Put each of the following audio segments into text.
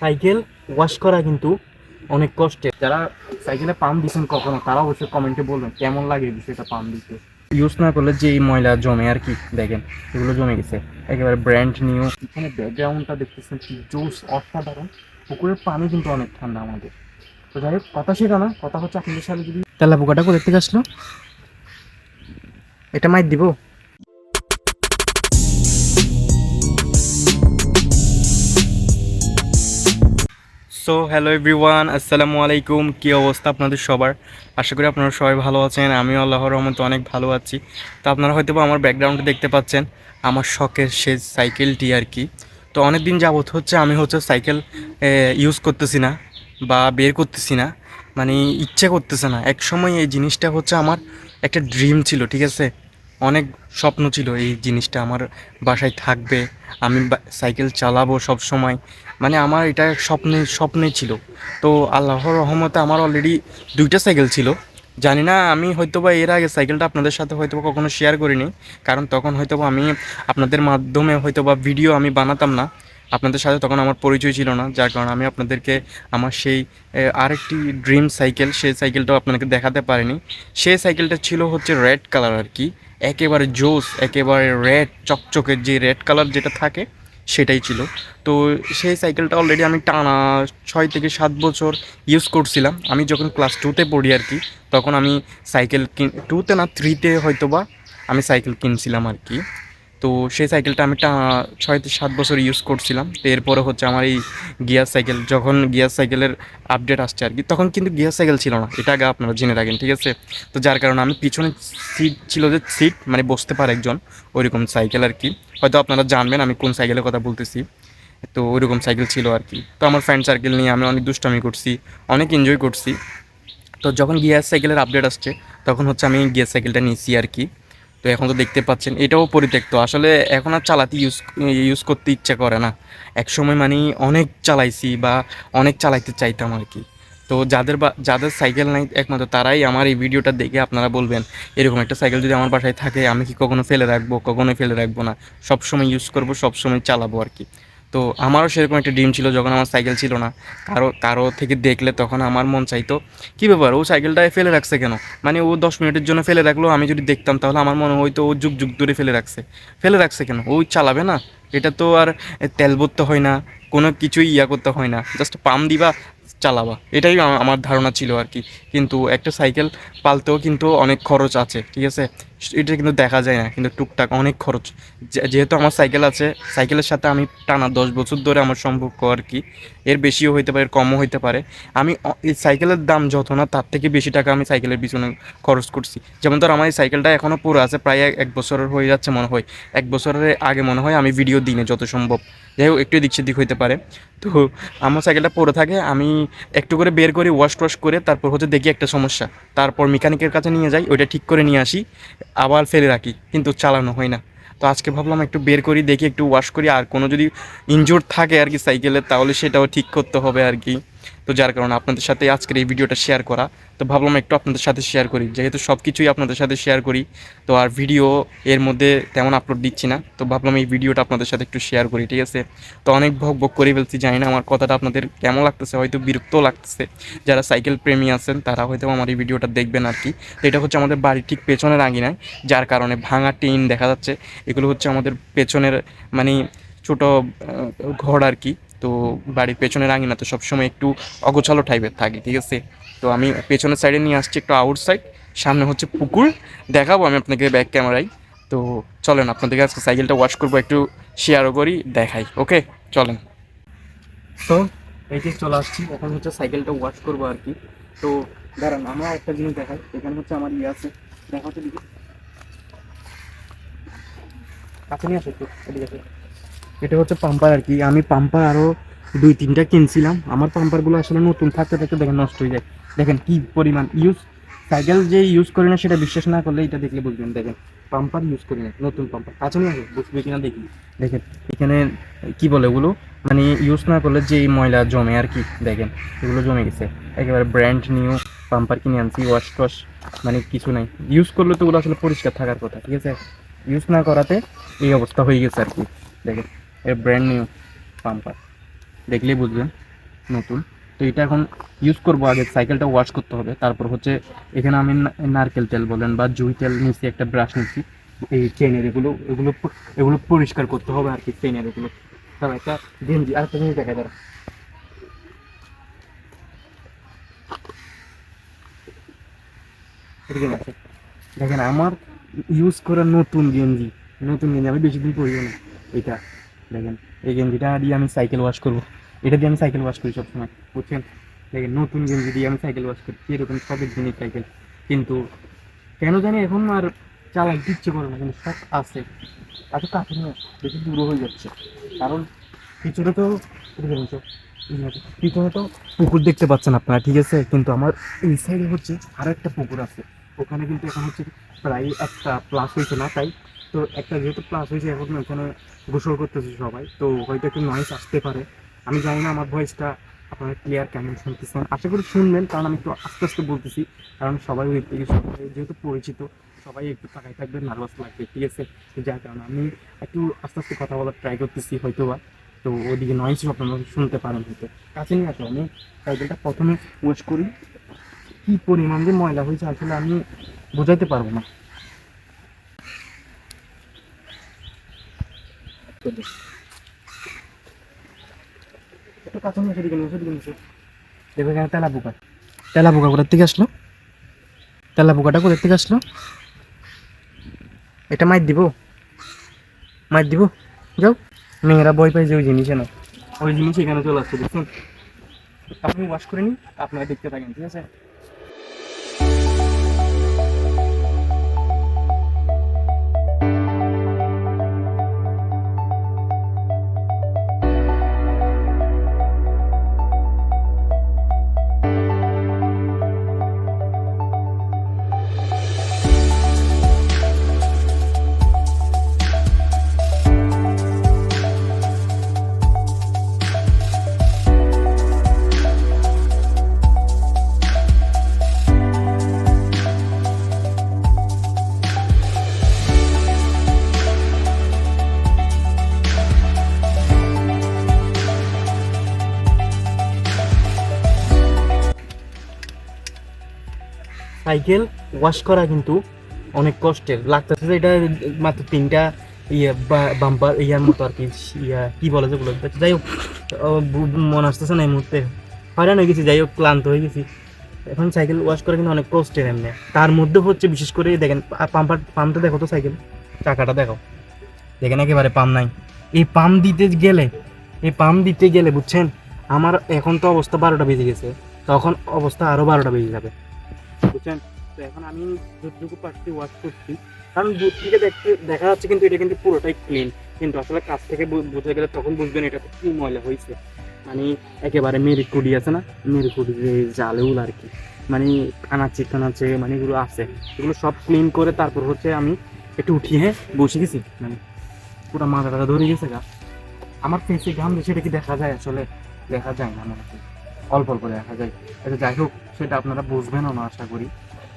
Cycle wash করা কিন্তু অনেক কষ্টের যারা সাইকেলে পাম্প দিচ্ছেন কখনো তারা অবশ্যই কমেন্টে বলবেন কেমন লাগে এই বিষয়টা পাম্প দিতে? ইউজ না করলে যে এই ময়লা জমে আর কি দেখেন এগুলো জমে গেছে। একেবারে ব্র্যান্ড নিউ এখানে ব্যাকগ্রাউন্ডটা দেখতেছেন কি জোস অসাধারণ। পুকুরের পানি কিন্তু অনেক ঠান্ডা আমাদের। তো যাই হোক কথা সেটা না কথা হচ্ছে আপনাদের সাথে যদি তেলা পোকাটা কোথা থেকে আসলো? এটা মাইর দিব। সো হ্যালো এভরিওয়ান, আসসালামু আলাইকুম। কী অবস্থা আপনাদের সবার? আশা করি আপনারা সবাই ভালো আছেন। আমিও আল্লাহর রহমতে অনেক ভালো আছি। তো আপনারা হয়তো আমার ব্যাকগ্রাউন্ডে দেখতে পাচ্ছেন। আমার শখের সে সাইকেলটি আর কি। তো অনেক দিন যাবত হচ্ছে আমি হচ্ছে সাইকেল ইউজ করতেছি না বা বের করতেছি না। মানে ইচ্ছে করতেছে না। এক সময় এই জিনিসটা হচ্ছে আমার একটা ড্রিম ছিল, ঠিক আছে? অনেক স্বপ্ন ছিল এই জিনিসটা আমার বাসায় থাকবে, আমি সাইকেল চালাবো সব সময় মানে আমার এটা স্বপ্নে স্বপ্নে ছিল। তো আল্লাহর রহমতে আমার অলরেডি দুইটা সাইকেল ছিল। জানি না, আমি হয়তো বা এর আগে সাইকেলটা আপনাদের সাথে হয়তো বা কখনো শেয়ার করিনি। কারণ তখন হয়তো আমি আপনাদের মাধ্যমে হয়তো বা ভিডিও আমি বানাতাম না। আপনাদের সাথে তখন আমার পরিচয় ছিল না, যার কারণে আমি আপনাদেরকে আমার সেই আরেকটি ড্রিম সাইকেল সেই সাইকেলটাও আপনাদেরকে দেখাতে পারিনি। সেই সাইকেলটা ছিল হচ্ছে রেড কালার আর কি। একেবারে জোস, একেবারে রেড চকচকের যে রেড কালার যেটা থাকে, সেটাই ছিল। তো সেই সাইকেলটা অলরেডি আমি টানা ছয় থেকে সাত বছর ইউজ করছিলাম। আমি যখন ক্লাস টুতে পড়ি আর কি, তখন আমি সাইকেল কিন টুতে না থ্রিতে হয়তো বা আমি সাইকেল কিনছিলাম আর কি। তো সেই সাইকেলটা আমি টানা ছয় সাত বছর ইউজ করছিলাম। তো এরপরে হচ্ছে আমার এই গিয়ার সাইকেল যখন গিয়ার সাইকেলের আপডেট আসছে আর কি, তখন কিন্তু গিয়ার সাইকেল ছিল না। এটা আগে আপনারা জেনে রাখেন, ঠিক আছে? তো যার কারণে আমি পিছনে সিট ছিল যে সিট মানে বসতে পারে একজন, ওইরকম সাইকেল আর কি। হয়তো আপনারা জানবেন আমি কোন সাইকেলের কথা বলতেছি। তো ওইরকম সাইকেল ছিল আর কি। তো আমার ফ্রেন্ড সার্কেল নিয়ে আমি অনেক দুষ্টামি করছি, অনেক এনজয় করছি। তো যখন গিয়ার সাইকেলের আপডেট আসছে, তখন হচ্ছে আমি গিয়ার সাইকেলটা নিয়েছি আর কি। তো এখন তো দেখতে পাচ্ছেন, এটাও পরিত্যক্ত। আসলে এখন আর চালাতে ইউজ ইউজ করতে ইচ্ছে করে না। এক সময় মানে অনেক চালাইছি বা অনেক চালাইতে চাইতাম আর কি। তো যাদের বা, যাদের সাইকেল নাই একমাত্র তারাই আমার এই ভিডিওটা দেখে আপনারা বলবেন, এরকম একটা সাইকেল যদি আমার বাসায় থাকে, আমি কি কখনো ফেলে রাখব, কখনোই ফেলে রাখব না। সবসময় ইউজ করব, সবসময় চালাবো আর কি। তো আমারও সেরকম একটা ড্রিম ছিল যখন আমার সাইকেল ছিল না। কারও কারও থেকে দেখলে তখন আমার মন চাইতো, কী ব্যাপার? ও সাইকেলটায় ফেলে রাখছে কেন? মানে ও দশ মিনিটের জন্য ফেলে রাখল, আমি যদি দেখতাম তাহলে আমার মনে হয়তো ও যুগ যুগ ধরে ফেলে রাখছে। ফেলে রাখছে কেন? ও চালাবে না? এটা তো আর তেল ভরতে হয় না, কোনো কিছুই ইয়া করতে হয় না। জাস্ট পাম্প দিবা চালাবা। এটাই আমার ধারণা ছিল আর কি। কিন্তু একটা সাইকেল পালতেও কিন্তু অনেক খরচ আছে, ঠিক আছে? এটা কিন্তু দেখা যায় না, কিন্তু টুকটাক অনেক খরচ। যেহেতু আমার সাইকেল আছে, সাইকেলের সাথে আমি টানা দশ বছর ধরে আমার সম্পর্ক আর কি। এর বেশিও হইতে পারে, কমও হইতে পারে। আমি এই সাইকেলের দাম যত না, তার থেকে বেশি টাকা আমি সাইকেলের পিছনে খরচ করছি। যেমন ধর, আমার এই সাইকেলটা এখনও পুরো আছে, প্রায় এক- বছরের হয়ে যাচ্ছে মনে হয়। এক বছরের আগে মনে হয় আমি ভিডিও দিনে যত সম্ভব। যাই হোক, একটু এদিক সেদিক হইতে পারে। তো আমার সাইকেলটা পড়ে থাকে, আমি একটু করে বের করি ওয়াশ টোয়াশ করে, তারপর হচ্ছে দেখি একটা সমস্যা। তারপর মেকানিকের কাছে নিয়ে যাই, ওইটা ঠিক করে নিয়ে আসি, আবার ফেলে রাখি, কিন্তু চালানো হয় না। তো আজকে ভাবলাম একটু বের করি, দেখি একটু ওয়াশ করি, আর কোনো যদি ইনজোর থাকে আর কি সাইকেলের তাহলে সেটাও ঠিক করতে হবে আর কি। তো যার কারণে আপনাদের সাথে আজকের এই ভিডিওটা শেয়ার করা। তো ভাবলাম একটু আপনাদের সাথে শেয়ার করি, যেহেতু সব কিছুই আপনাদের সাথে শেয়ার করি, তো আর ভিডিও এর মধ্যে তেমন আপলোড দিচ্ছি না। তো ভাবলাম এই ভিডিওটা আপনাদের সাথে একটু শেয়ার করি, ঠিক আছে? তো অনেক ভোগ ভোগ করে ফেলছি, জানি না আমার কথাটা আপনাদের কেমন লাগতেছে, হয়তো বিরক্তও লাগতেছে। যারা সাইকেল প্রেমী আছেন, তারা হয়তো আমার এই ভিডিওটা দেখবেন আর কি। তো এটা হচ্ছে আমাদের বাড়ির ঠিক পেছনের আঙিনায়, যার কারণে ভাঙা টিন দেখা যাচ্ছে। এগুলো হচ্ছে আমাদের পেছনের মানে ছোট ঘর আর কি। তো বাড়ির পেছনের আঙিনা তো সবসময় একটু অগোছালো টাইপের থাকে, ঠিক আছে? তো আমি পেছনের সাইডে নিয়ে আসছি একটু আউট সাইড সামনে হচ্ছে পুকুর, দেখাবো আমি আপনাকে ব্যাক ক্যামেরায় তো চলেন আপনাদেরকে আজকে সাইকেলটা ওয়াশ করব, একটু শেয়ারও করি, দেখাই ওকে চলেন। তো এই যে চলে আসছি, এখন হচ্ছে সাইকেলটা ওয়াশ করব আর কি। তো দাঁড়ান, আমরা একটা জিনিস দেখাই, এখানে হচ্ছে আমার ইয়ে আছে দেখা হচ্ছে দিদি কাছে নিয়ে আসো একটু, এদিকে। এটা হচ্ছে পাম্পার আর কি। আমি পাম্পার আরও দুই, তিনটা কিনছিলাম। আমার পাম্পারগুলো আসলে নতুন, থাকতে থাকতে দেখেন নষ্ট হয়ে যায়। দেখেন কি পরিমাণ ইউজ সাইকেল যে ইউজ করি না সেটা বিশ্বাস না করলে এটা দেখলে বুঝবেন। দেখেন, পাম্পার ইউজ করি না, নতুন পাম্পার। কাছে নিয়ে আসো, বুঝবে কিনা দেখি। দেখেন, এখানে কি বলে ওগুলো? মানে ইউজ না করলে যে ময়লা জমে আর কি, দেখেন, এগুলো জমে গেছে। একেবারে ব্র্যান্ড নিউ পাম্পার কিনে আনছি ওয়াশ টশ মানে কিছু নাই। ইউজ করলে তো ওগুলো আসলে পরিষ্কার থাকার কথা, ঠিক আছে? ইউজ না করাতে এই অবস্থা হয়ে গেছে আর কি, দেখেন। এ ব্র্যান্ড নিউ পাম্পার দেখলেই বুঝবেন, নতুন। তো এটা এখন ইউজ করব আগে সাইকেলটা ওয়াশ করতে হবে। তারপর হচ্ছে এখানে আমি নারকেল তেল বলেন বা জুই তেল নিচ্ছি একটা ব্রাশ নিচ্ছি এই চেনের এগুলো এগুলো এগুলো পরিষ্কার করতে হবে আর কি চেনের এগুলো। তারপর একটা গেঞ্জি আর একটা জিনিস দেখা এরকম আছে দেখেন, আমার ইউজ করা নতুন গেঞ্জি নতুন গেঞ্জি আমি বেশি দিন পরিব না। এটা দেখেন, এই গেঞ্জিটা দিয়ে আমি সাইকেল ওয়াশ করব। এটা দিয়ে আমি সাইকেল ওয়াশ করি সবসময়, বুঝছেন? দেখেন, নতুন গেঞ্জি দিয়ে আমি সাইকেল ওয়াশ করি, এরকম সবের জিনিস সাইকেল কিন্তু কেন জানি এখন আর চালাতে ইচ্ছে করে না, কিন্তু সব আছে। এত কাছে নিয়ে বেশি দূর হয়ে যাচ্ছে? কারণ পিছনে তো পিছনে তো পুকুর দেখতে পাচ্ছেন আপনারা, ঠিক আছে? কিন্তু আমার এই সাইডে হচ্ছে আরও একটা পুকুর আছে। ওখানে কিন্তু এখন হচ্ছে প্রায় একটা প্লাস হয়েছে না, তাই তো একটা যেহেতু প্লাস হয়েছে, এখন ওখানে গোসল করতেছে সবাই, তো হয়তো একটু নয়েস আসতে পারে। আমি জানি না আমার ভয়েসটা আপনারা ক্লিয়ার কেমন শুনতেছেন। আশা করি শুনবেন, কারণ আমি একটু আস্তে আস্তে বলতেছি, কারণ সবাই ওই থেকে সবাই যেহেতু পরিচিত, সবাই একটু তাকাই থাকবে নার্ভাস লাগবে, ঠিক আছে? যার কারণে আমি একটু আস্তে আস্তে কথা বলার ট্রাই করতেছি হয়তো বা তো ওদিকে নয়েস আপনারা শুনতে পারেন হয়তো। কাছে নিয়ে আসো, আমি সাইকেলটা প্রথমে ওয়াশ করি। কী পরিমাণ যে ময়লা হয়েছে, আসলে আমি বোঝাইতে পারব না একটু কাছে নিয়ে এসে দিকে নিয়ে এসে দিকে নিয়ে এসে। দেখো এখানে তেলা পোকা তেলা পোকা কোথার থেকে আসলো? তেলা পোকাটা কোথার থেকে আসলো? এটা মাইর দিব। মাইর দিব। যাও। মেয়েরা বই পাই যে ওই জিনিসে না ওই জিনিস এখানে চলে আসছে দেখুন আপনি ওয়াশ করে নিন আপনারা দেখতে থাকেন ঠিক আছে? সাইকেল ওয়াশ করা কিন্তু অনেক কষ্টের। লাগতেছে যে এটা মাত্র তিনটা ইয়ে বাম্পার ইয়ার মতো আর কি, ইয়া, কি বলে যেগুলো যাই হোক মনে আসতেছে না এই মুহূর্তে। হয়রান হয়ে গেছি, যাই হোক, ক্লান্ত হয়ে গেছি। এখন সাইকেল ওয়াশ করা কিন্তু অনেক কষ্টের এমনি। তার মধ্যে হচ্ছে বিশেষ করে দেখেন পাম্পার, পাম্পটা দেখো তো সাইকেল? চাকাটা দেখো। দেখেন একেবারে পাম্প নাই। এই পাম্প দিতে গেলে, এই পাম্প দিতে গেলে বুঝছেন, আমার এখন তো অবস্থা বারোটা বেজে গেছে। তখন অবস্থা আরও বারোটা বেজে যাবে। বুঝছেন তো এখন আমি যতটুকু পারছি ওয়াশ করছি। কারণ দূর থেকে দেখতে, দেখা যাচ্ছে কিন্তু এটা কিন্তু পুরোটাই ক্লিন কিন্তু আসলে কাছ থেকে বু- বুঝে গেলে তখন বুঝবেন এটা কি ময়লা হয়েছে। মানে একেবারে মেরি কুড়ি আছে না? মেরি কুড়ি যে জালেউল আর কি। মানে কানাচে কানাচে মানে এগুলো আছে। এগুলো সব ক্লিন করে তারপর হচ্ছে আমি একটু উঠিয়ে বসে গেছি। মানে পুরো মাথা টাথা ধরে গেছে গা। আমার ফেসে ঘাম সেটা কি দেখা যায় আসলে? দেখা যায় না মনে হয় অল্প অল্প দেখা যায়। আচ্ছা যাই হোক, সেটা আপনারা বুঝবেনও না, আশা করি।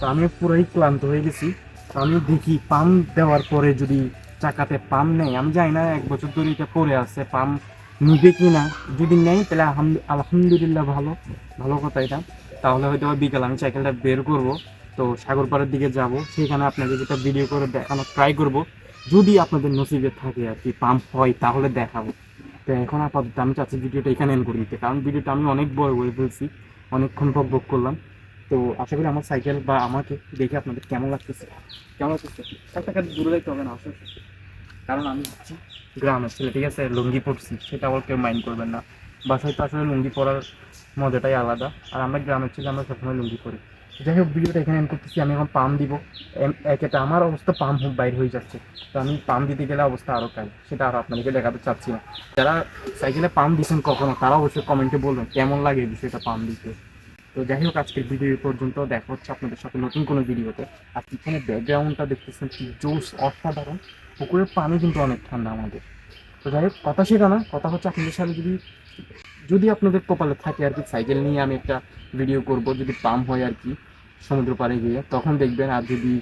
তো আমি পুরোই ক্লান্ত হয়ে গেছি। তো আমি দেখি পাম্প দেওয়ার পরে যদি চাকাতে পাম্প নেই আমি জানি না এক বছর ধরে এটা পড়ে আছে পাম্প নিবে কি না। যদি নেই তাহলে আলহামদু- আলহামদুলিল্লাহ ভালো ভালো কথা এটা। তাহলে হয়তো বিকাল আমি সাইকেলটা বের করব। তো সাগরপাড়ের দিকে যাব। সেখানে আপনাদের যেটা ভিডিও করে দেখানো ট্রাই করব। যদি আপনাদের নসিবে থাকে আর কি পাম্প হয়, তাহলে দেখাবো। তো এখন আপাতত আমি চাচ্ছি ভিডিওটা এখানে এন করে দিতে। কারণ ভিডিওটা আমি অনেক বড় করে ফেলছি, অনেকক্ষণ বক বক করলাম। তো আশা করি আমার সাইকেল বা আমাকে দেখে আপনাদের কেমন লাগতেছে? কেমন লাগতেছে? একটা দূরে দেখতে হবে না, আসলে। কারণ আমি হচ্ছি গ্রামের ছেলে, ঠিক আছে? লুঙ্গি পরছি, সেটা আবার কেউ মাইন্ড করবেন না। বাসায় তো আসলে লুঙ্গি পরার মজাটাই আলাদা। আর আমরা গ্রামের ছেলে, আমরা সবসময় লুঙ্গি পরি। যাই হোক ভিডিওটা এখানে এন্ড করতেছি। আমি এখন পাম্প দিব। এম- একেটা আমার অবস্থা পাম্প বাইর হয়ে যাচ্ছে। তো আমি পাম্প দিতে গেলে অবস্থা আরও কাল। সেটা আর আপনাদেরকে দেখাতে চাচ্ছি না। যারা সাইকেলে পাম্প দিচ্ছেন কখনো, তারা অবশ্যই কমেন্টে বলবেন, কেমন লাগে এই বিষয়টা পাম্প দিতে? তো যাই হোক আজকের ভিডিও পর্যন্ত। দেখা হচ্ছে আপনাদের সাথে নতুন কোনো ভিডিওতে আর পিছনে ব্যাকগ্রাউন্ডটা দেখতেছেন কি জোস অসাধারণ। পুকুরের পানি কিন্তু অনেক ঠান্ডা আমাদের। তো যাই হোক কথা সেটা না, কথা হচ্ছে আপনাদের সাথে যদি যদি আপনাদের কপালে থাকে আর কি, সাইকেল নিয়ে আমি একটা ভিডিও করব, যদি পাম হয় আর কি সমুদ্র পাড়ে গিয়ে, তখন দেখবেন আর যদি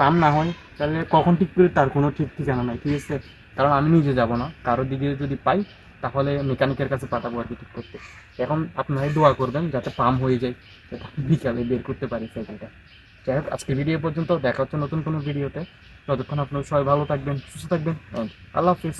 পাম না হয়, তাহলে কখন ঠিক করে তার কোনো ঠিক ঠিকানা নাই, ঠিক আছে? কারণ আমি নিজে যাব না, কারও দিকে যদি পাই, তাহলে মেকানিকের কাছে পাঠাবো আর কি ঠিক করতে। এখন আপনারাই দোয়া করবেন যাতে পাম হয়ে যায়, যাতে বিকালে বের করতে পারি সাইকেলটা। যাই হোক আজকে ভিডিও পর্যন্ত, দেখা হচ্ছে নতুন কোনো ভিডিওতে ততক্ষণ আপনার সবাই ভালো থাকবেন, সুস্থ থাকবেন আল্লাহ হাফিজ।